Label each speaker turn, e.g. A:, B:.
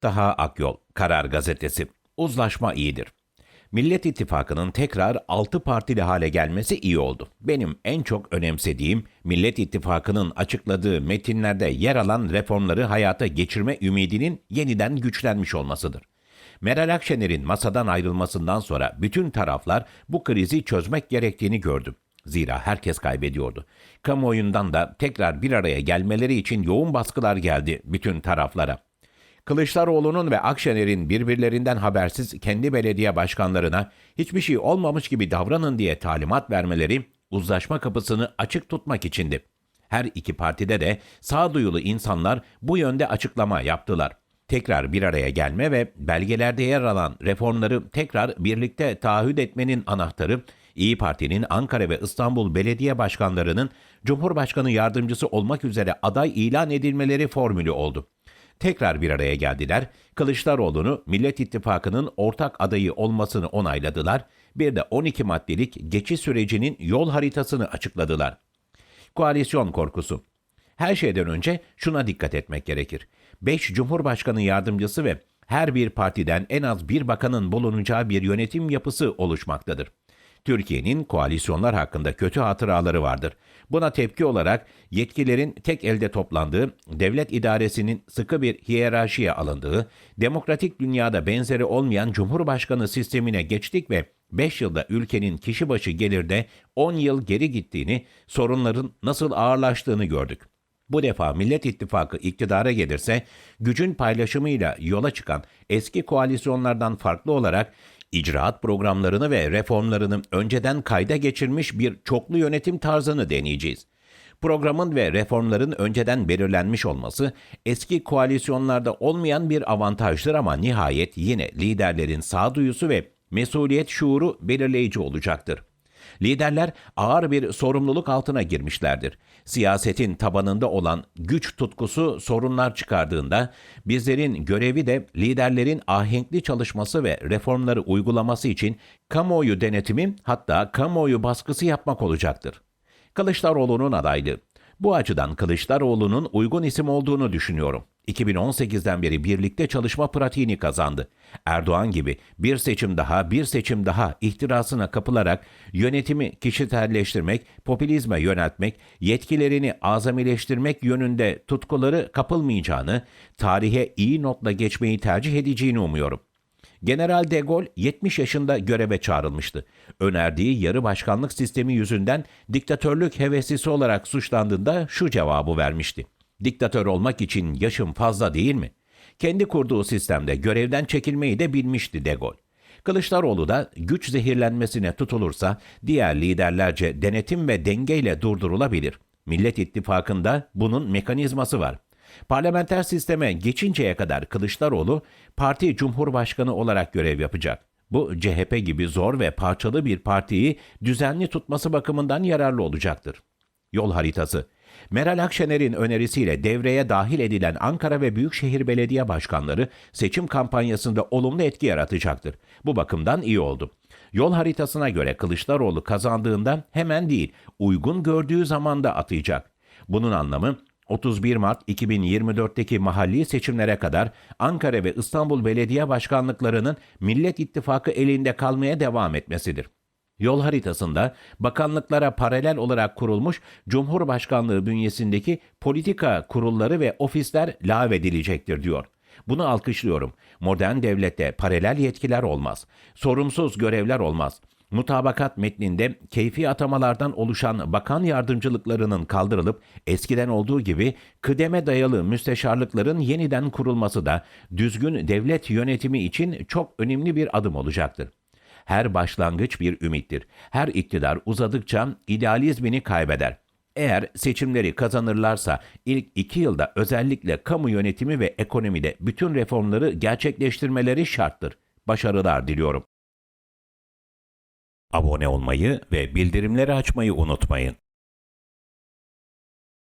A: Taha Akyol, Karar Gazetesi. Uzlaşma iyidir. Millet İttifakı'nın tekrar 6 partili hale gelmesi iyi oldu. Benim en çok önemsediğim Millet İttifakı'nın açıkladığı metinlerde yer alan reformları hayata geçirme ümidinin yeniden güçlenmiş olmasıdır. Meral Akşener'in masadan ayrılmasından sonra bütün taraflar bu krizi çözmek gerektiğini gördü. Zira herkes kaybediyordu. Kamuoyundan da tekrar bir araya gelmeleri için yoğun baskılar geldi bütün taraflara. Kılıçdaroğlu'nun ve Akşener'in birbirlerinden habersiz kendi belediye başkanlarına hiçbir şey olmamış gibi davranın diye talimat vermeleri uzlaşma kapısını açık tutmak içindi. Her iki partide de sağduyulu insanlar bu yönde açıklama yaptılar. Tekrar bir araya gelme ve belgelerde yer alan reformları tekrar birlikte taahhüt etmenin anahtarı İyi Parti'nin Ankara ve İstanbul belediye başkanlarının Cumhurbaşkanı yardımcısı olmak üzere aday ilan edilmeleri formülü oldu. Tekrar bir araya geldiler. Kılıçdaroğlu'nu Millet İttifakı'nın ortak adayı olmasını onayladılar. Bir de 12 maddelik geçiş sürecinin yol haritasını açıkladılar. Koalisyon korkusu. Her şeyden önce şuna dikkat etmek gerekir. 5 Cumhurbaşkanı yardımcısı ve her bir partiden en az bir bakanın bulunacağı bir yönetim yapısı oluşmaktadır. Türkiye'nin koalisyonlar hakkında kötü hatıraları vardır. Buna tepki olarak yetkilerin tek elde toplandığı, devlet idaresinin sıkı bir hiyerarşiye alındığı, demokratik dünyada benzeri olmayan Cumhurbaşkanı sistemine geçtik ve 5 yılda ülkenin kişi başı gelirde 10 yıl geri gittiğini, sorunların nasıl ağırlaştığını gördük. Bu defa Millet İttifakı iktidara gelirse gücün paylaşımıyla yola çıkan eski koalisyonlardan farklı olarak icraat programlarını ve reformlarını önceden kayda geçirmiş bir çoklu yönetim tarzını deneyeceğiz. Programın ve reformların önceden belirlenmiş olması eski koalisyonlarda olmayan bir avantajdır ama nihayet yine liderlerin sağduyusu ve mesuliyet şuuru belirleyici olacaktır. Liderler ağır bir sorumluluk altına girmişlerdir. Siyasetin tabanında olan güç tutkusu sorunlar çıkardığında bizlerin görevi de liderlerin ahenkli çalışması ve reformları uygulaması için kamuoyu denetimi hatta kamuoyu baskısı yapmak olacaktır. Kılıçdaroğlu'nun adaylığı. Bu açıdan Kılıçdaroğlu'nun uygun isim olduğunu düşünüyorum. 2018'den beri birlikte çalışma pratiğini kazandı. Erdoğan gibi bir seçim daha, bir seçim daha ihtirasına kapılarak yönetimi kişiselleştirmek, popülizme yöneltmek, yetkilerini azamileştirmek yönünde tutkuları kapılmayacağını, tarihe iyi notla geçmeyi tercih edeceğini umuyorum. General de Gaulle 70 yaşında göreve çağrılmıştı. Önerdiği yarı başkanlık sistemi yüzünden diktatörlük heveslisi olarak suçlandığında şu cevabı vermişti. Diktatör olmak için yaşım fazla değil mi? Kendi kurduğu sistemde görevden çekilmeyi de bilmişti de Gaulle. Kılıçdaroğlu da güç zehirlenmesine tutulursa diğer liderlerce denetim ve dengeyle durdurulabilir. Millet İttifakı'nda bunun mekanizması var. Parlamenter sisteme geçinceye kadar Kılıçdaroğlu parti cumhurbaşkanı olarak görev yapacak. Bu CHP gibi zor ve parçalı bir partiyi düzenli tutması bakımından yararlı olacaktır. Yol haritası Meral Akşener'in önerisiyle devreye dahil edilen Ankara ve Büyükşehir Belediye Başkanları seçim kampanyasında olumlu etki yaratacaktır. Bu bakımdan iyi oldu. Yol haritasına göre Kılıçdaroğlu kazandığında hemen değil, uygun gördüğü zamanda atayacak. Bunun anlamı 31 Mart 2024'teki mahalli seçimlere kadar Ankara ve İstanbul belediye başkanlıklarının Millet İttifakı elinde kalmaya devam etmesidir. Yol haritasında bakanlıklara paralel olarak kurulmuş Cumhurbaşkanlığı bünyesindeki politika kurulları ve ofisler lağvedilecektir diyor. Bunu alkışlıyorum. Modern devlette paralel yetkiler olmaz. Sorumsuz görevler olmaz. Mutabakat metninde keyfi atamalardan oluşan bakan yardımcılıklarının kaldırılıp eskiden olduğu gibi kıdeme dayalı müsteşarlıkların yeniden kurulması da düzgün devlet yönetimi için çok önemli bir adım olacaktır. Her başlangıç bir ümittir. Her iktidar uzadıkça idealizmini kaybeder. Eğer seçimleri kazanırlarsa ilk iki yılda özellikle kamu yönetimi ve ekonomide bütün reformları gerçekleştirmeleri şarttır. Başarılar diliyorum. Abone olmayı ve bildirimleri açmayı unutmayın.